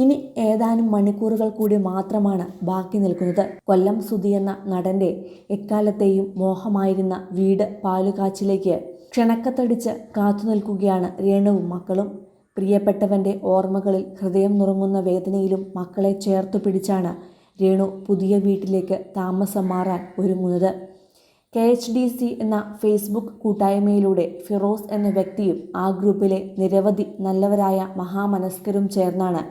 ഇനി ഏതാനും മണിക്കൂറുകൾ കൂടി മാത്രമാണ് ബാക്കി നിൽക്കുന്നത്. കൊല്ലം സുധി എന്ന നടന്റെ എക്കാലത്തെയും മോഹമായിരുന്ന വീട് പാലുകാച്ചിലേക്ക് ക്ഷണക്കത്തടിച്ച് കാത്തുനിൽക്കുകയാണ് രേണുവും മക്കളും. പ്രിയപ്പെട്ടവന്റെ ഓർമ്മകളിൽ ഹൃദയം നുറങ്ങുന്ന വേദനയിലും മക്കളെ ചേർത്തു പിടിച്ചാണ് രേണു പുതിയ വീട്ടിലേക്ക് താമസം മാറാൻ ഒരുങ്ങുന്നത്. കെ എച്ച് ഡി സി എന്ന ഫേസ്ബുക്ക് കൂട്ടായ്മയിലൂടെ ഫിറോസ് എന്ന വ്യക്തിയും ആ ഗ്രൂപ്പിലെ നിരവധി നല്ലവരായ മഹാമനസ്കരും ചേർന്നാണ്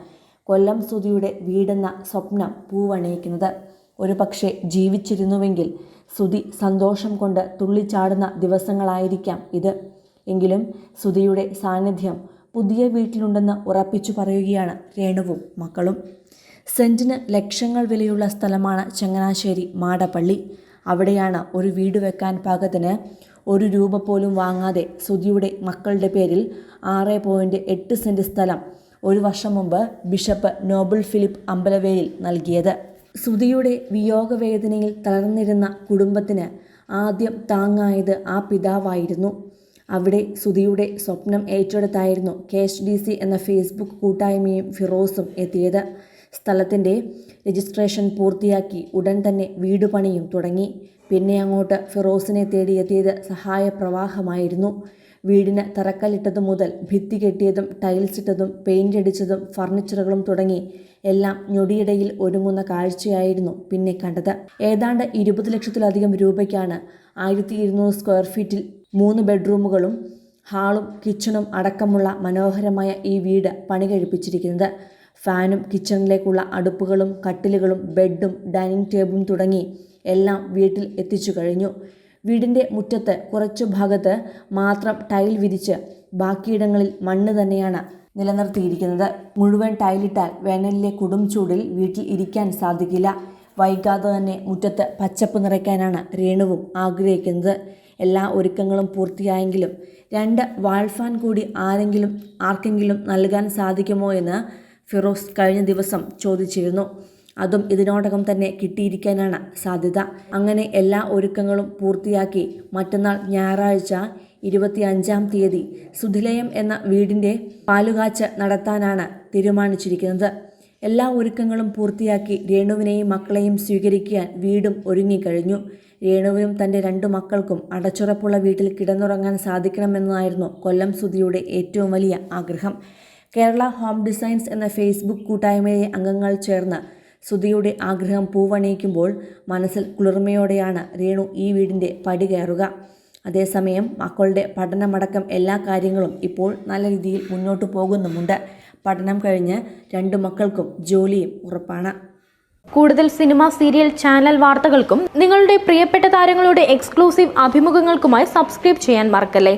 കൊല്ലം സുധിയുടെ വീടെന്ന സ്വപ്നം പൂവണയിക്കുന്നത്. ഒരു പക്ഷേ ജീവിച്ചിരുന്നുവെങ്കിൽ സുധി സന്തോഷം കൊണ്ട് തുള്ളിച്ചാടുന്ന ദിവസങ്ങളായിരിക്കാം ഇത്. എങ്കിലും സുധിയുടെ സാന്നിധ്യം പുതിയ വീട്ടിലുണ്ടെന്ന് ഉറപ്പിച്ചു പറയുകയാണ് രേണുവും മക്കളും. സെന്റിന് ലക്ഷങ്ങൾ വിലയുള്ള സ്ഥലമാണ് ചങ്ങനാശ്ശേരി മാടപ്പള്ളി. അവിടെയാണ് ഒരു വീട് വെക്കാൻ പാകത്തിന് ഒരു രൂപ പോലും വാങ്ങാതെ സുധിയുടെ മക്കളുടെ പേരിൽ ആറ് പോയിന്റ് എട്ട് സെന്റ് സ്ഥലം ഒരു വർഷം മുമ്പ് ബിഷപ്പ് നോബിൾ ഫിലിപ്പ് അമ്പലവേലിൽ നൽകിയത്. ശ്രുതിയുടെ വിയോഗവേദനയിൽ തളർന്നിരുന്ന കുടുംബത്തിന് ആദ്യം താങ്ങായത് ആ പിതാവായിരുന്നു. അവിടെ സുധിയുടെ സ്വപ്നം ഏറ്റെടുത്തായിരുന്നു കെ എച്ച് ഡി സി എന്ന ഫേസ്ബുക്ക് കൂട്ടായ്മയും ഫിറോസും എത്തിയത്. സ്ഥലത്തിന്റെ രജിസ്ട്രേഷൻ പൂർത്തിയാക്കി ഉടൻ തന്നെ വീട് പണിയും തുടങ്ങി. പിന്നെ അങ്ങോട്ട് ഫിറോസിനെ തേടിയെത്തിയത് സഹായ പ്രവാഹമായിരുന്നു വീടിന് തറക്കല്ലിട്ടതു മുതൽ ഭിത്തി കെട്ടിയതും ടൈൽസ് ഇട്ടതും പെയിന്റ് അടിച്ചതും ഫർണിച്ചറുകളും തുടങ്ങി എല്ലാം ഞൊടിയിടയിൽ ഒരുങ്ങുന്ന കാഴ്ചയായിരുന്നു പിന്നെ കണ്ടത്. ഏതാണ്ട് ഇരുപത് ലക്ഷത്തിലധികം രൂപയ്ക്കാണ് ആയിരത്തി ഇരുന്നൂറ് സ്ക്വയർ ഫീറ്റിൽ മൂന്ന് ബെഡ്റൂമുകളും ഹാളും കിച്ചണും അടക്കമുള്ള മനോഹരമായ ഈ വീട് പണി കഴിപ്പിച്ചിരിക്കുന്നത് ഫാനും കിച്ചണിലേക്കുള്ള അടുപ്പുകളും കട്ടിലുകളും ബെഡും ഡൈനിങ് ടേബിളും തുടങ്ങി എല്ലാം വീട്ടിൽ എത്തിച്ചു കഴിഞ്ഞു. വീടിന്റെ മുറ്റത്ത് കുറച്ചു ഭാഗത്ത് മാത്രം ടൈൽ വിരിച്ച് ബാക്കിയിടങ്ങളിൽ മണ്ണ് തന്നെയാണ് നിലനിർത്തിയിരിക്കുന്നത്. മുഴുവൻ ടൈലിട്ടാൽ വേനലിലെ കൊടും ചൂടിൽ വീട്ടിൽ ഇരിക്കാൻ സാധിക്കില്ല. വൈകാതെ തന്നെ മുറ്റത്ത് പച്ചപ്പ് നിറയ്ക്കാനാണ് രേണുവും ആഗ്രഹിക്കുന്നത്. എല്ലാ ഒരുക്കങ്ങളും പൂർത്തിയായെങ്കിലും രണ്ട് വാൾഫാൻ കൂടി ആരെങ്കിലും ആർക്കെങ്കിലും നൽകാൻ സാധിക്കുമോ എന്ന് ഫിറോസ് കഴിഞ്ഞ ദിവസം ചോദിച്ചിരുന്നു. അതും ഇതിനോടകം തന്നെ കിട്ടിയിരിക്കാനാണ് സാധ്യത. അങ്ങനെ എല്ലാ ഒരുക്കങ്ങളും പൂർത്തിയാക്കി മറ്റന്നാൾ ഞായറാഴ്ച ഇരുപത്തി അഞ്ചാം തീയതി സുധിലയം എന്ന വീടിന്റെ പാലുകാച്ച് നടത്താനാണ് തീരുമാനിച്ചിരിക്കുന്നത്. എല്ലാ ഒരുക്കങ്ങളും പൂർത്തിയാക്കി രേണുവിനെയും മക്കളെയും സ്വീകരിക്കാൻ വീടും ഒരുങ്ങിക്കഴിഞ്ഞു. രേണുവിനും തന്റെ രണ്ടു മക്കൾക്കും അടച്ചുറപ്പുള്ള വീട്ടിൽ കിടന്നുറങ്ങാൻ സാധിക്കണമെന്നായിരുന്നു കൊല്ലം സുധിയുടെ ഏറ്റവും വലിയ ആഗ്രഹം. കേരള ഹോം ഡിസൈൻസ് എന്ന ഫേസ്ബുക്ക് കൂട്ടായ്മയിലെ അംഗങ്ങൾ ചേർന്ന് സുധിയുടെ ആഗ്രഹം പൂവണിയിക്കുമ്പോൾ മനസ്സിൽ കുളിർമയോടെയാണ് രേണു ഈ വീടിന്റെ പടി കയറുക. അതേസമയം മക്കളുടെ പഠനമടക്കം എല്ലാ കാര്യങ്ങളും ഇപ്പോൾ നല്ല രീതിയിൽ മുന്നോട്ട് പോകുന്നുമുണ്ട്. പഠനം കഴിഞ്ഞ് രണ്ടു മക്കൾക്കും ജോലിയും ഉറപ്പാണ്. കൂടുതൽ സിനിമ സീരിയൽ ചാനൽ വാർത്തകൾക്കും നിങ്ങളുടെ പ്രിയപ്പെട്ട താരങ്ങളുടെ എക്സ്ക്ലൂസീവ് അഭിമുഖങ്ങൾക്കുമായി സബ്സ്ക്രൈബ് ചെയ്യാൻ മറക്കല്ലേ?